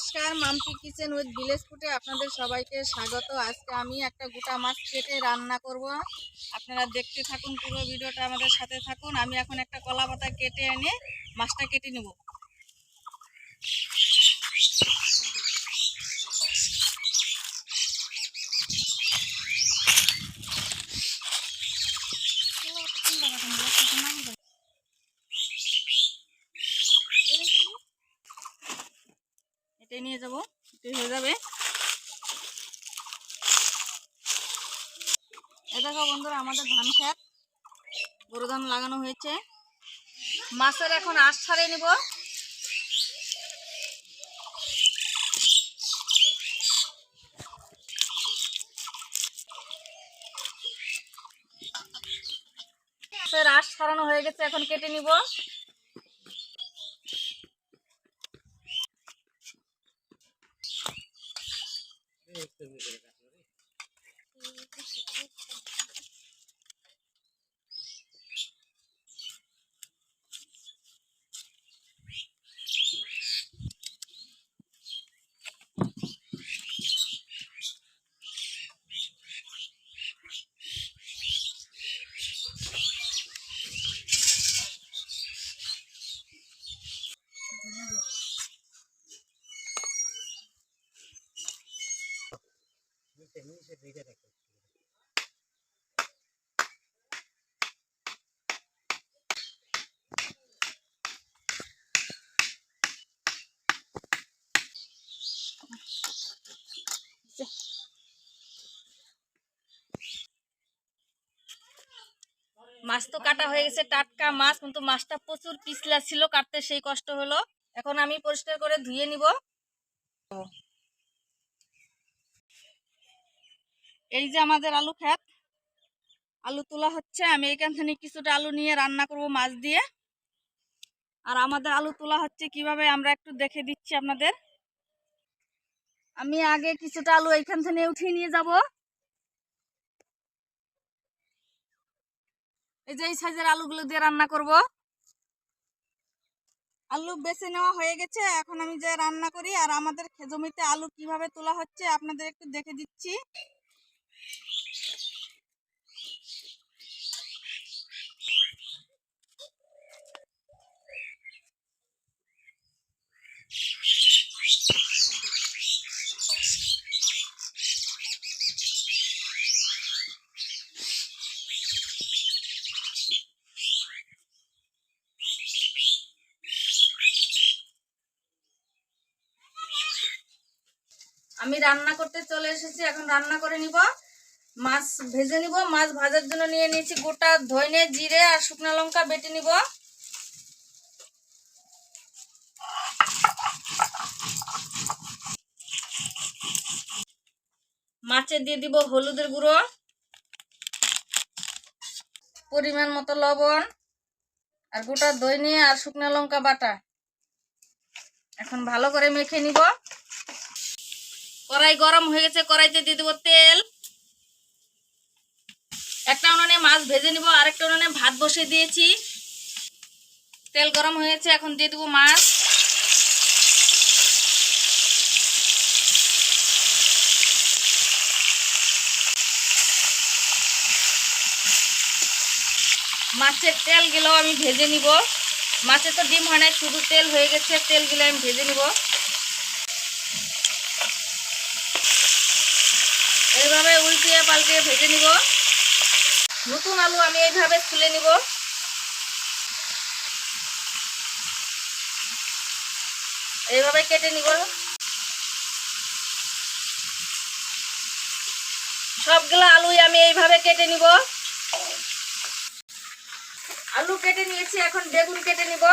নমস্কার মামটি kitchen with village ফুটে আপনাদের সবাইকে স্বাগত। আজকে আমি একটা গোটা মাছ কেটে রান্না করব। আপনারা দেখতে থাকুন, পুরো ভিডিওটা আমাদের সাথে থাকুন। আমি এখন একটা কলা পাতা কেটে এনে মাছটা কেটে নেব। এটাই নিয়ে যাব। এটাই হয়ে যাবে। এ দেখো বন্ধুরা, আমাদের ধান খেত গরু ধান লাগানো হয়েছে। মাছের এখন আশ ছাড়িয়ে নিব। আশ ছাড়ানো হয়ে গেছে, এখন কেটে নিব। として見。মাছ তো কাটা হয়ে গেছে, টাটকা মাছ, কিন্তু মাছটা প্রচুর পিছলা ছিল, কাটতে সেই কষ্ট হলো। এখন আমি পরিষ্কার করে ধুয়ে নিব। এই যে আমাদের আলু ক্ষেত, আলু তোলা হচ্ছে। আমি এখান থেকে কিছুটা আলু নিয়ে রান্না করব মাছ দিয়ে। আর আমাদের আলু তোলা হচ্ছে কীভাবে আমরা একটু দেখে দিচ্ছি আপনাদের। আমি আগে কিছুটা আলু এইখান থেকে উঠিয়ে নিয়ে যাব। এই যে এই সাইজের আলুগুলো দিয়ে রান্না করব। আলু বেছে নেওয়া হয়ে গেছে। এখন আমি যে রান্না করি আর আমাদের জমিতে আলু কীভাবে তোলা হচ্ছে আপনাদের একটু দেখে দিচ্ছি। আমি রান্না করতে চলে এসেছি এখন রান্না করে নিব। মাছ ভেজে নিব, মাছ ভাজার জন্য নিয়ে নিয়েছি গোটা ধনে, জিরে আর শুকনো লঙ্কা বেটে নিব। মাছে দিয়ে দিব হলুদের গুঁড়ো, পরিমাণ মতো লবণ আর গোটা দই নিয়ে আর শুকনো লঙ্কা বাটা। এখন ভালো করে মেখে নিব। কড়াই গরম হয়ে গেছে, কড়াইতে দিয়ে দেবো তেল। একটা উনুনে মাছ ভেজে নিব, আরেকটা উনুনে ভাত বসিয়ে দিয়েছি। তেল গরম হয়েছে, এখন দিয়ে দেবো মাছ। মাছের তেলগুলো আমি ভেজে নিব। মাছে তো ডিম হয় না শুধু তেল হয়ে গেছে তেল তেলগুলো আমি ভেজে নিব। এইভাবে উল্টিয়ে পাল্টিয়ে ভেজে নিব। নতুন আলু আমি এইভাবে খুলে নিব। এইভাবে কেটে নিব। সবগুলো আলুই আমি এইভাবে কেটে নিব। আলু কেটে নিয়েছি, এখন বেগুন কেটে নিব।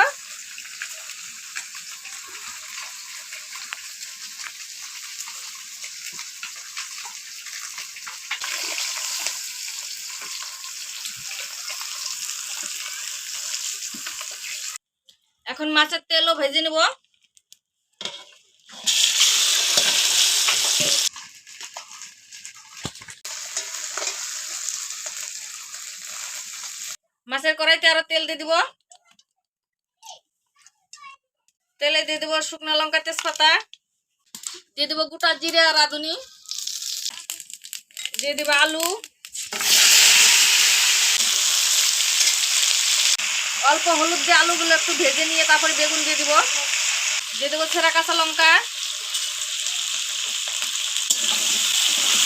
এখন মাছের তেলও ভেজে নেব। মাছের কড়াইতে আরও তেল দিয়ে দিব। তেলে দিয়ে দিব শুকনো লঙ্কা, তেজপাতা। দিয়ে দেবো গোটা জিরে আর রাঁধুনি। দিয়ে দেবো আলু। অল্প হলুদ দিয়ে আলুগুলো একটু ভেজে নিয়ে তারপরে বেগুন দিয়ে দিব। দিয়ে দেবো ছেঁড়া কাঁচা লঙ্কা।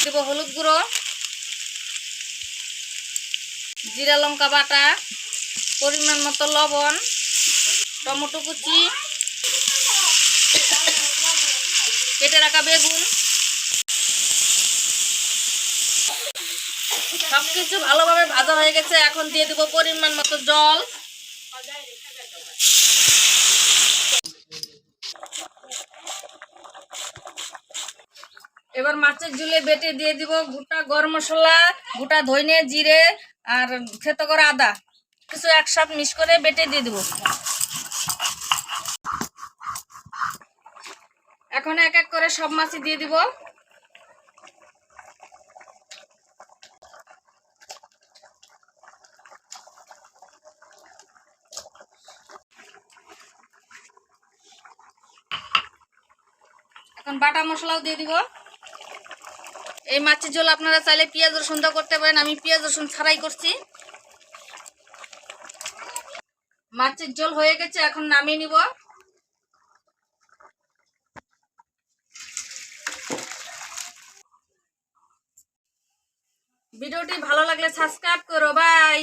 দেবো হলুদ গুঁড়ো। জিরা লঙ্কা বাটা। পরিমাণ মতো লবণ। টমেটো কুচি। কেটে রাখা বেগুন। সবকিছু ভালোভাবে ভাজা হয়ে গেছে। এখন দিয়ে দেবো পরিমাণ মতো জল। এবার মাছের ঝুলে বেটে দিয়ে দিব গোটা গরম মশলা, গোটা ধইনে জিরে আর থেতো করে আদা। কিছু একসাথ মিক্স করে বেটে দিয়ে দিব। এখন এক এক করে সব মাছই দিয়ে দিব। এখন বাটা মশলাও দিয়ে দিব। এই মাছের ঝোল আপনারা চাইলে পেঁয়াজ, রসুন দিয়ে করতে পারেন। আমি পেঁয়াজ, রসুন ছাড়াই করছি। মাছের ঝোল হয়ে গেছে, এখন নামিয়ে নিব। ভিডিওটি ভালো লাগলে সাবস্ক্রাইব করো, বাই।